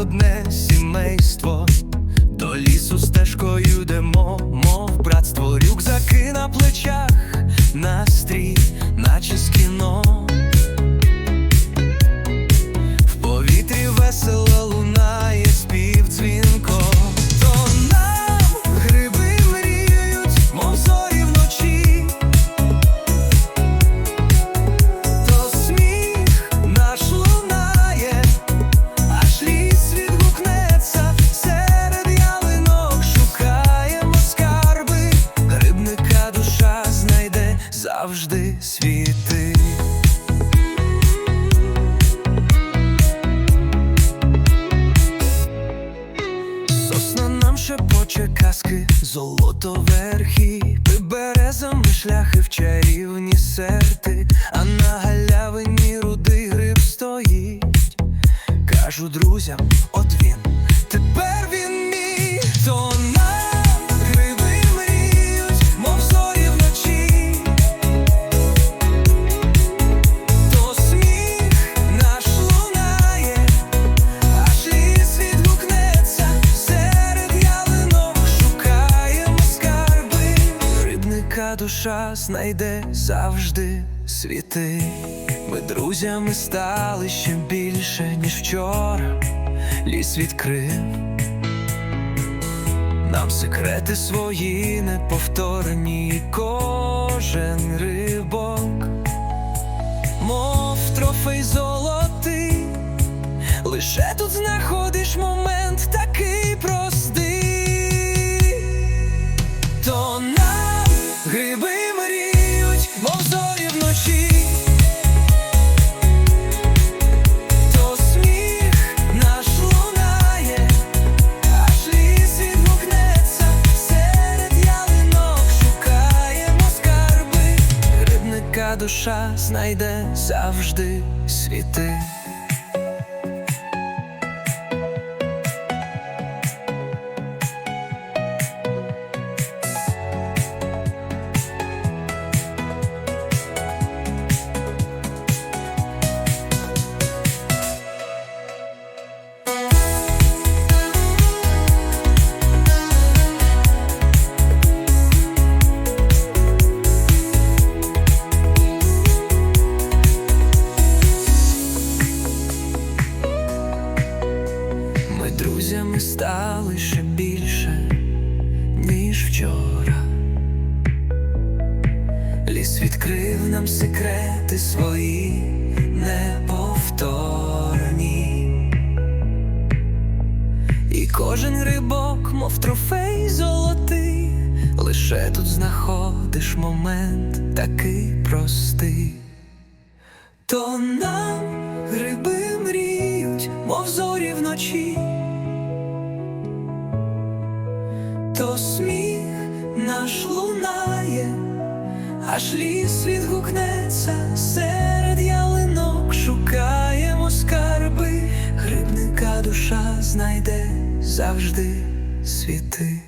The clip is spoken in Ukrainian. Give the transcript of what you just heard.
одне сімейство, шепоче казки, золото верхи, березами шляхи в чарівні серти, душа знайде завжди світи. Ми друзями стали ще більше, ніж вчора. Ліс відкрив нам секрети свої неповторені, і кожен рибок, мов трофей золотий. Лише тут знаходиш момент гриби мріють, мов вночі. То сміх наш лунає, аж ліс відгукнеться, серед ялинок шукаємо скарби, грибника душа знайде завжди світи. Відкрив нам секрети свої неповторні. І кожен грибок, мов трофей золотий, лише тут знаходиш момент такий простий. То нам гриби мріють, мов зорі вночі, то сміх наш лунає, аж ліс відгукнеться, серед ялинок шукаємо скарби, грибника душа знайде завжди світи.